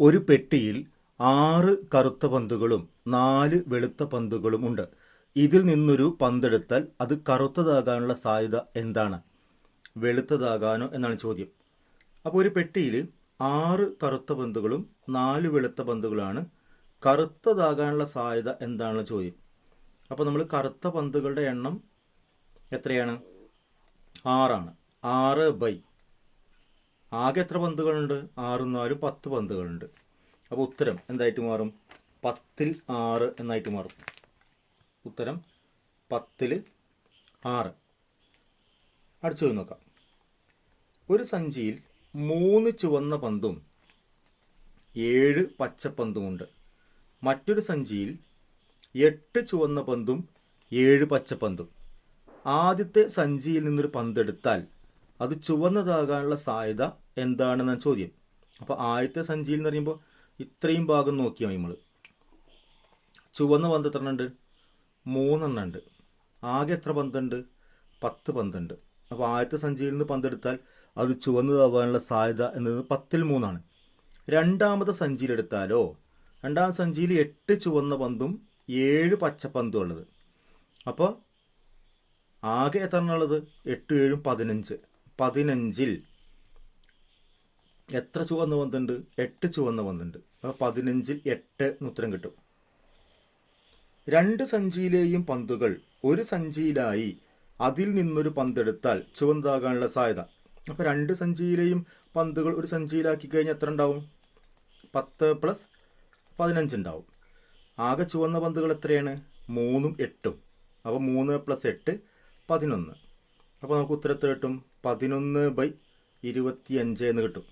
ഒരു പെട്ടിയിൽ ആറ് കറുത്ത പന്തുകളും നാല് വെളുത്ത പന്തുകളും ഉണ്ട്. ഇതിൽ നിന്നൊരു പന്തെടുത്താൽ അത് കറുത്തതാകാനുള്ള സാധ്യത എന്താണ്? വെളുത്തതാകാനോ എന്നാണ് ചോദ്യം. അപ്പോൾ ഒരു പെട്ടിയിൽ ആറ് കറുത്ത പന്തുകളും നാല് വെളുത്ത പന്തുകളാണ്. കറുത്തതാകാനുള്ള സാധ്യത എന്താണെന്ന് ചോദ്യം. അപ്പോൾ നമ്മൾ കറുത്ത പന്തുകളുടെ എണ്ണം എത്രയാണ്? ആറാണ്. ആറ് ബൈ ആകെ എത്ര പന്തുകളുണ്ട്? ആറും നാലും പത്ത് പന്തുകളുണ്ട്. അപ്പോൾ ഉത്തരം എന്തായിട്ട് മാറും? പത്തിൽ ആറ് എന്നായിട്ട് മാറും. ഉത്തരം പത്തിൽ ആറ്. അടിച്ചു പോയി നോക്കാം. ഒരു സഞ്ചിയിൽ മൂന്ന് ചുവന്ന പന്തും ഏഴ് പച്ചപ്പന്തുമുണ്ട്. മറ്റൊരു സഞ്ചിയിൽ എട്ട് ചുവന്ന പന്തും ഏഴ് പച്ചപ്പന്തും. ആദ്യത്തെ സഞ്ചിയിൽ നിന്നൊരു പന്തെടുത്താൽ അത് ചുവന്നതാകാനുള്ള സാധ്യത എന്താണെന്ന ചോദ്യം. അപ്പോൾ ആദ്യത്തെ സഞ്ചിയിൽ എന്ന് പറയുമ്പോൾ ഇത്രയും ഭാഗം നോക്കിയാൽ നമ്മൾ ചുവന്ന പന്ത് എത്ര ഉണ്ട്? മൂന്നെണ്ണം ഉണ്ട്. ആകെ എത്ര പന്തുണ്ട് പത്ത് പന്തുണ്ട് അപ്പോൾ ആദ്യത്തെ സഞ്ചിയിൽ നിന്ന് പന്തെടുത്താൽ അത് ചുവന്നതാവാനുള്ള സാധ്യത എന്നത് പത്തിൽ മൂന്നാണ്. രണ്ടാമത്തെ സഞ്ചിയിലെടുത്താലോ രണ്ടാമത്തെ സഞ്ചിയിൽ എട്ട് ചുവന്ന പന്തും ഏഴ് പച്ചപ്പന്തും ഉള്ളത്. അപ്പോൾ ആകെ എത്ര ഉള്ളത്? എട്ട് ഏഴും പതിനഞ്ച്. പതിനഞ്ചിൽ എത്ര ചുവന്ന പന്തുണ്ട്? എട്ട് ചുവന്ന പന്തുണ്ട്. അപ്പോൾ പതിനഞ്ചിൽ എട്ട് ഉത്തരം കിട്ടും. രണ്ട് സഞ്ചിയിലെയും പന്തുകൾ ഒരു സഞ്ചിയിലായി അതിൽ നിന്നൊരു പന്തെടുത്താൽ ചുവന്നതാകാനുള്ള സാധ്യത. അപ്പോൾ രണ്ട് സഞ്ചിയിലെയും പന്തുകൾ ഒരു സഞ്ചിയിലാക്കി കഴിഞ്ഞാൽ എത്ര ഉണ്ടാവും? പത്ത് പ്ലസ് പതിനഞ്ച് ഉണ്ടാവും. ആകെ ചുവന്ന പന്തുകൾ എത്രയാണ്? മൂന്നും എട്ടും. അപ്പോൾ മൂന്ന് പ്ലസ് എട്ട് പതിനൊന്ന്. അപ്പോൾ നമുക്ക് ഉത്തരത്തിൽ കിട്ടും? പതിനൊന്ന് ബൈ ഇരുപത്തിയഞ്ച് എന്ന് കിട്ടും.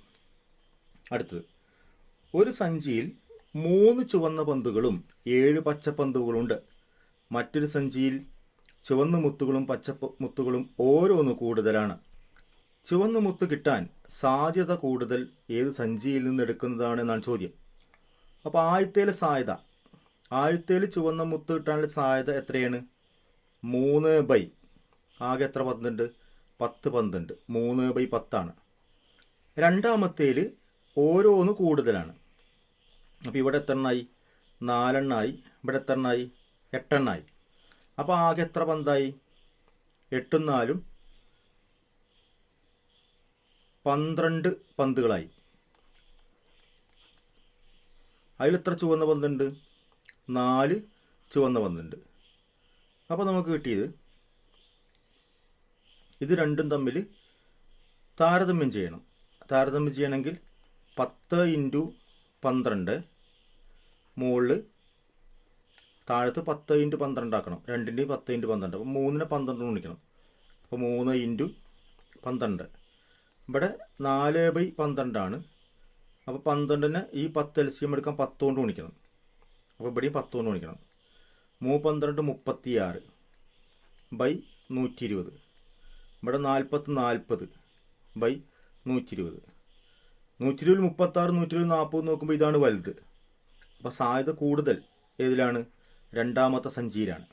അടുത്തത്. ഒരു സഞ്ചിയിൽ മൂന്ന് ചുവന്ന പന്തുകളും ഏഴ് പച്ച ഉണ്ട് മറ്റൊരു സഞ്ചിയിൽ ചുവന്ന മുത്തുകളും പച്ച മുത്തുകളും ഓരോന്ന് കൂടുതലാണ്. ചുവന്ന മുത്ത് കിട്ടാൻ സാധ്യത കൂടുതൽ ഏത് സഞ്ചിയിൽ നിന്ന് എടുക്കുന്നതാണ് എന്നാണ് ചോദ്യം. അപ്പോൾ ആദ്യത്തേലെ സാധ്യത. ആദ്യത്തേൽ ചുവന്ന മുത്ത് കിട്ടാനുള്ള സാധ്യത എത്രയാണ്? മൂന്ന് ബൈ. ആകെ എത്ര പന്തുണ്ട്? പത്ത് പന്തുണ്ട്. മൂന്ന് ബൈ പത്താണ്. രണ്ടാമത്തേൽ ഓരോന്ന് കൂടുതലാണ്. അപ്പോൾ ഇവിടെ എത്ര എണ്ണായി നാലെണ്ണായി. ഇവിടെ എത്ര എണ്ണായി എട്ടെണ്ണായി. അപ്പോൾ ആകെ എത്ര പന്തായി? എട്ടും നാലും പന്ത്രണ്ട് പന്തുകളായി. അതിലെത്ര ചുവന്ന പന്തുണ്ട്? നാല് ചുവന്ന പന്തുണ്ട്. അപ്പോൾ നമുക്ക് കിട്ടിയത് ഇത് രണ്ടും തമ്മിൽ താരതമ്യം ചെയ്യണം. താരതമ്യം ചെയ്യണമെങ്കിൽ പത്ത് ഇന്റു പന്ത്രണ്ട് മുകളിൽ താഴത്ത് പത്ത് ഇന്റു പന്ത്രണ്ട് ആക്കണം. രണ്ടിന്റെയും പത്ത് ഇന്റു പന്ത്രണ്ട്. അപ്പോൾ മൂന്നിനെ പന്ത്രണ്ട് ഗുണിക്കണം അപ്പോൾ മൂന്ന് ഇന്റു പന്ത്രണ്ട്. ഇവിടെ നാല് ബൈ പന്ത്രണ്ടാണ് അപ്പോൾ പന്ത്രണ്ടിന് ഈ പത്ത് എൽ സി എം എടുക്കാൻ പത്ത് കൊണ്ട് ഗുണിക്കണം. അപ്പോൾ ഇവിടെയും പത്ത് കൊണ്ട് ഗുണിക്കണം. മൂ പന്ത്രണ്ട് മുപ്പത്തിയാറ് ബൈ നൂറ്റി ഇരുപത് ഇവിടെ നാൽപ്പത്തി നാൽപ്പത് ബൈ നൂറ്റി ഇരുപത് നൂറ്റി ഇരുപത് മുപ്പത്താറ് നൂറ്റി ഇരുപത് നാൽപ്പത് നോക്കുമ്പോൾ ഇതാണ് വലുത്. അപ്പോൾ സാധ്യത കൂടുതൽ ഏതിലാണ്? രണ്ടാമത്തെ സഞ്ചിയിലാണ്